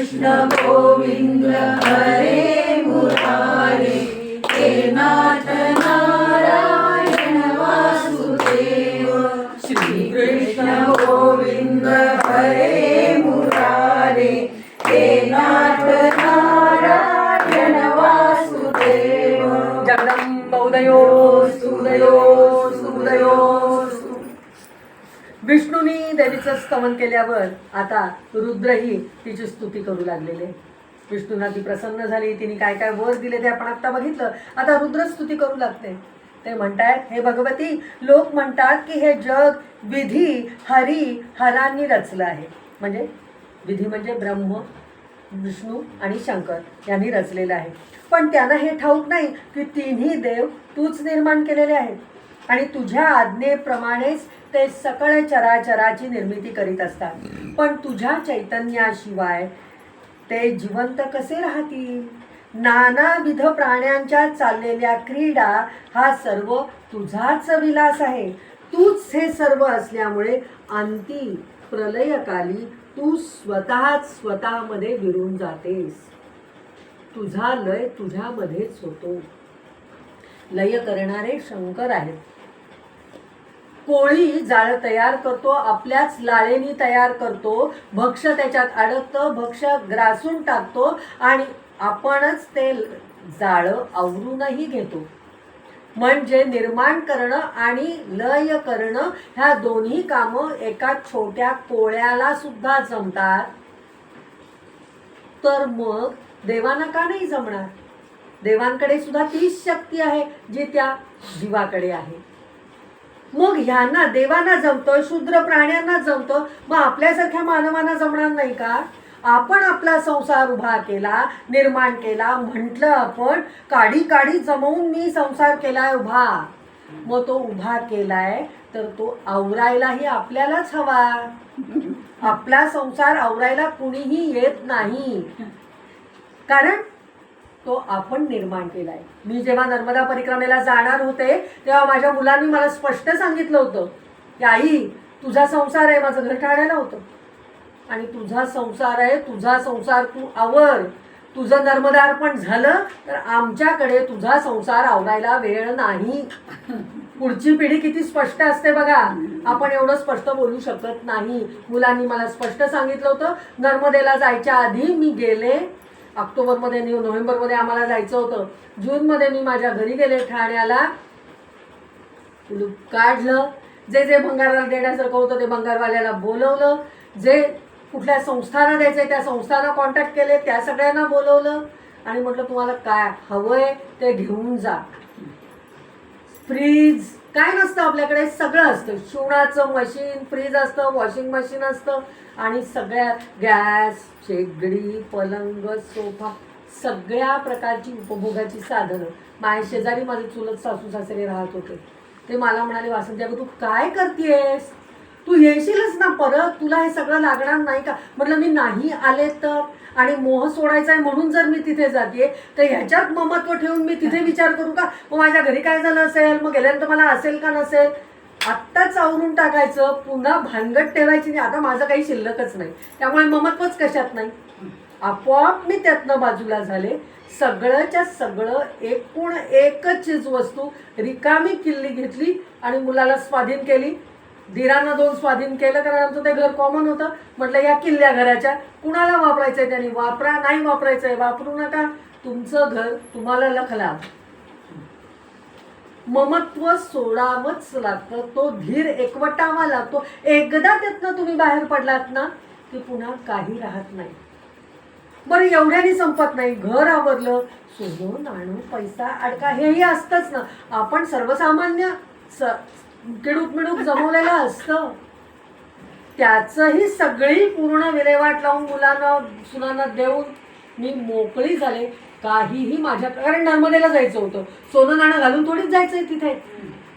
कृष्ण गोविंद हरे मुरारे हे नाथ नारायण वासुदेव श्री कृष्ण गोविंद हरे मुरारे हे नाथ नारायण वासुदेव जगदंब उदयो सुदयो सुदयो विष्णूनी देवीचं स्तवन केल्यावर आता रुद्रही तिची स्तुती करू लागलेले. विष्णूंना ती प्रसन्न झाली तिने काय काय वर दिले ते आपण आत्ता बघितलं. आता रुद्र स्तुती करू लागते. ते म्हणतायत हे भगवती लोक म्हणतात की हे जग विधी हरी हरांनी रचलं आहे. म्हणजे विधी म्हणजे ब्रह्म विष्णू आणि शंकर यांनी रचलेलं आहे. पण त्यांना हे ठाऊक नाही की तिन्ही देव तूच निर्माण केलेले आहेत. आणि तुझ्या आज्ञेप्रमाणेच ते सकळ चराचराची निर्मिती करीत असतात. पण तुझ्या चैतन्याशिवाय ते जिवंत कसे राहतील? नानाविध प्राण्यांच्या चाललेल्या क्रीडा हा सर्व तुझाच विलास आहे. तूच हे सर्व असल्यामुळे अंती प्रलयकाली तू स्वतःच स्वतःमध्ये विरून जातेस. तुझा लय तुझ्यामध्येच होतो. लय करणारे शंकर आहेत. कोळी जाळ तयार करतो आपल्याच लाळेनी तयार करतो भक्ष त्याच्यात अडकतं भक्ष ग्रासून टाकतो आणि आपणच ते जाळं आवरूनही घेतो. म्हणजे निर्माण करणं आणि लय करणं ह्या दोन्ही कामं एका छोट्या कोळ्याला सुद्धा जमतात. तर मग देवांना का नाही जमणार? देवांकडे सुद्धा तीच शक्ती आहे जी त्या जीवाकडे आहे. मग ह्यांना देवांना जमतं शूद्र प्राण्यांना जमतं मग आपल्यासारख्या मानवांना जमणार नाही का? आपण आपला संसार उभा केला निर्माण केला म्हटलं आपण काडी काडी जमवून मी संसार केलाय उभा. मग तो उभा केलाय तर तो आवरायलाही आपल्यालाच हवा. आपला संसार आवरायला कुणीही येत नाही. कारण तो आपण निर्माण केलाय. मी जेव्हा नर्मदा परिक्रमेला जाणार होते तेव्हा माझ्या मुलांनी मला स्पष्ट सांगितलं होतं की आई तुझा संसार आहे माझं घर ठाण्याला होतं. आणि तुझा संसार आहे तुझा संसार तू आवर. तुझं नर्मदार्पण झालं तर आमच्याकडे तुझा संसार आवरायला वेळ नाही. पुढची पिढी किती स्पष्ट असते बघा. आपण एवढं स्पष्ट बोलू शकत नाही. मुलांनी मला स्पष्ट सांगितलं होतं नर्मदेला जायच्या आधी मी गेले ऑक्टोबरमध्ये नोव्हेंबरमध्ये आम्हाला जायचं होतं. जूनमध्ये मी माझ्या घरी गेले ठाण्याला. काढलं. जे जे भंगाराला देण्यासारखं होतं ते भंगारवाल्याला बोलवलं. जे कुठल्या संस्थांना द्यायचं त्या संस्थांना कॉन्टॅक्ट केले त्या सगळ्यांना बोलवलं. आणि म्हटलं तुम्हाला काय हवंय ते घेऊन जा. फ्रीज काय नसतं आपल्याकडे? सगळं असतं. शिवणाचं मशीन फ्रीज असतं वॉशिंग मशीन असतं आणि सगळ्या गॅस शेगडी पलंग सोफा सगळ्या प्रकारची उपभोगाची साधनं. माझ्या शेजारी माझे चुलत सासू सासरे राहत होते. ते मला म्हणाले वासंती अगं तू काय करतेस तू येशीलच ना परत तुला हे सगळं लागणार नाही का? म्हटलं मी नाही आले तर? आणि मोह सोडायचा आहे म्हणून जर मी तिथे जाते तर ह्याच्यात ममत्व ठेवून मी तिथे विचार करू का? मग माझ्या घरी काय झालं असेल? मग गेल्यानंतर मला असेल का नसेल? आत्ताच आवरून टाकायचं पुन्हा भानगड ठेवायची नाही. आता माझं काही शिल्लकच नाही. त्यामुळे ममत्वच कशात नाही? आपोआप मी त्यातनं बाजूला झाले. सगळंच्या सगळं एकूण एकच चीज वस्तू रिकामी किल्ली घेतली आणि मुलाला स्वाधीन केली. धीरांना दोन स्वाधीन केलं कारण आमचं ते घर कॉमन होतं. म्हटलं या किल्ल्या घराच्या कुणाला वापरायचंय त्यांनी? वापरा नाही वापरायचंय वापरू नका. तुमचं घर तुम्हाला लखला ममत्व सोडावंच लागतं. तो धीर एकवटावा लागतो. एकदा त्यातनं तुम्ही बाहेर पडलात ना की पुन्हा काही राहत नाही. बरं एवढ्याने संपत नाही. घर आवरलं सोनं नाणं पैसा अडका. हेही असतंच ना. आपण सर्वसामान्य स किडूक मिडूक जमवलेलं असतं. त्याचंही सगळी पूर्ण विल्हेवाट लावून मुलांना सुनांना देऊन मी मोकळी झाले. काहीही माझ्या कारण नर्मदेला जायचं होतं. सोनं नाणं घालून थोडीच जायचंय तिथे.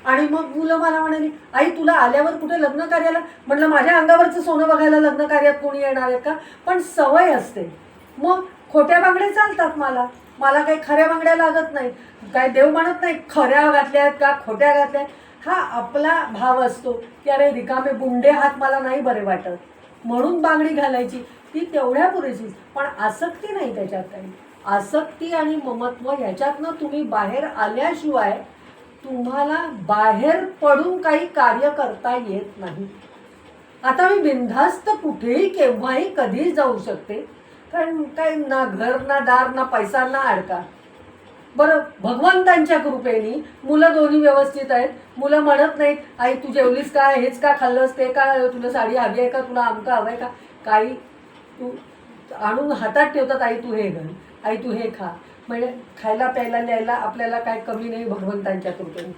आणि मग मुलं मला म्हणाली आई तुला आल्यावर कुठे लग्न कार्याला म्हटलं माझ्या अंगावरचं सोनं बघायला लग्न कार्यात कोणी येणार आहे का? पण सवय असते. मग खोट्या बांगड्या चालतात मला. मला काही खऱ्या बांगड्या लागत नाही काय देव म्हणत नाही खऱ्या घातल्या आहेत का खोट्या घातल्या आहेत हा आपला भाव असतो की अरे रिकामे बुंडे हात मला नाही बरे वाटत. म्हणून बांगडी घालायची. ती तेवढ्या पुरेशीच पण आसक्ती नाही त्याच्यात काही. आसक्ती आणि ममत्व ह्याच्यातनं तुम्ही बाहेर आल्याशिवाय तुम्हाला बाहेर पडून काही कार्य करता येत नाही. आता मी बिनधास्त कुठेही केव्हाही कधीही जाऊ शकते. कारण काही ना घर ना दार ना पैसा ना अडका. बरं भगवंतांच्या कृपेने मुलं दोन्ही व्यवस्थित आहेत. मुलं म्हणत नाहीत आई तू जेवलीस का? हेच का खाल्लंस? ते का? तुला साडी हवी आहे का? तुला आमकं हवं आहे का? काही तू आणून हातात ठेवतात आई तू हे घाल. आई तू हे खा. म्हणजे खायला प्यायला न्यायला आपल्याला काय कमी नाही भगवंतांच्या कृपेने.